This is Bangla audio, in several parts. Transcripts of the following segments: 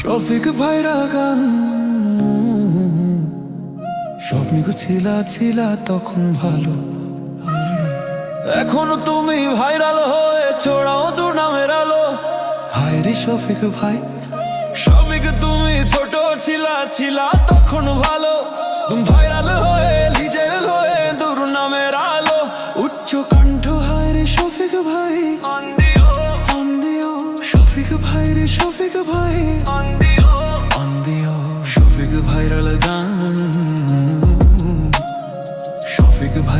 শফিক ভাইরা গান স্বপ্নিক ছিলা ছিলা তখন ভালো। এখন তুমি ভাইরাল হয়ে ছড়াও দু নামের আলো। হায় রে শফিক ভাই। শফিক তুমি ছোট ছিলা ছিলা তখন ভালো। ভাইরাল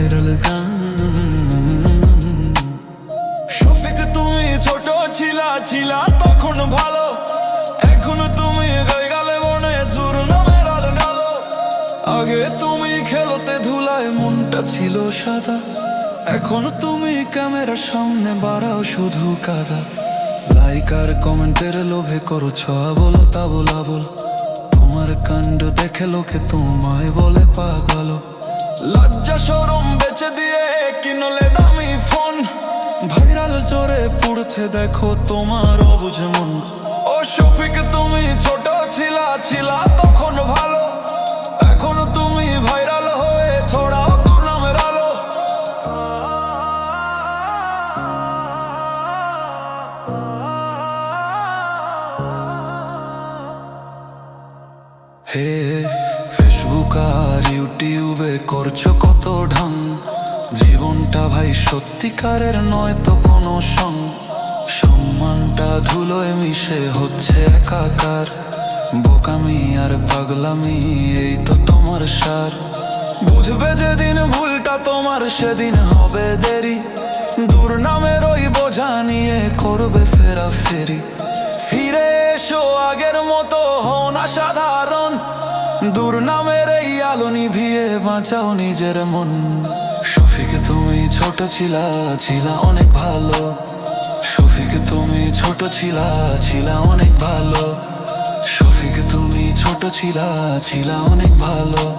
ভাইরাল গান। শফিক, তুমি ছোট ছিলা ছিলা তখন ভালো। এখন তুমি গাই গালে বনে দূর নামের আলো আগে তুমি খেলতে ধুলায় মনটা ছিল সাদা। এখন তুমি ক্যামেরার সামনে বাড়াও শুধু কাদা। লাইক আর কমেন্টের লোভে করো ছোয়া বলো, তা বলা বল। তোমার কাণ্ড দেখে লোকে তোমায় বলে পাগল। লজ্জা সরম বেচে দিয়ে কিনলে দামি ফোন। ভাইরাল জোরে পুড়ছে দেখো তোমার অবুঝ মন। ও শফিক, তুমি ছোট ছিলা ছিলা তখন ভালো। এখন তুমি ভাইরাল হয়ে ছড়াও দু নামের হে করছ কত ঢং? জীবনটা ভাই সত্যিকারের নয় তো কোনো সং। সম্মানটা ধুলোয় মিশে হচ্ছে একাকার। বোকামি আর পাগলামি, এই তো তোমার সার। বুঝবে যেদিন ভুলটা তোমার, সেদিন হবে দেরি। দূর নামের ওই বোঝা নিয়ে করবে ফেরা ফেরি। ফিরে এসো আগের মতো হও না সাধারণ। দূর নামের এই আলো নিভিয়ে বাঁচাও নিজের মন। শফিক, তুমি ছোট ছিলা ছিলা অনেক ভালো। শফিক, তুমি ছোট ছিলা ছিলা অনেক ভালো। শফিক, তুমি ছোট ছিলা ছিলা অনেক ভালো।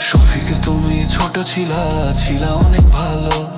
শফিক, তুমি ছোট ছিলা ছিলা অনেক ভালো।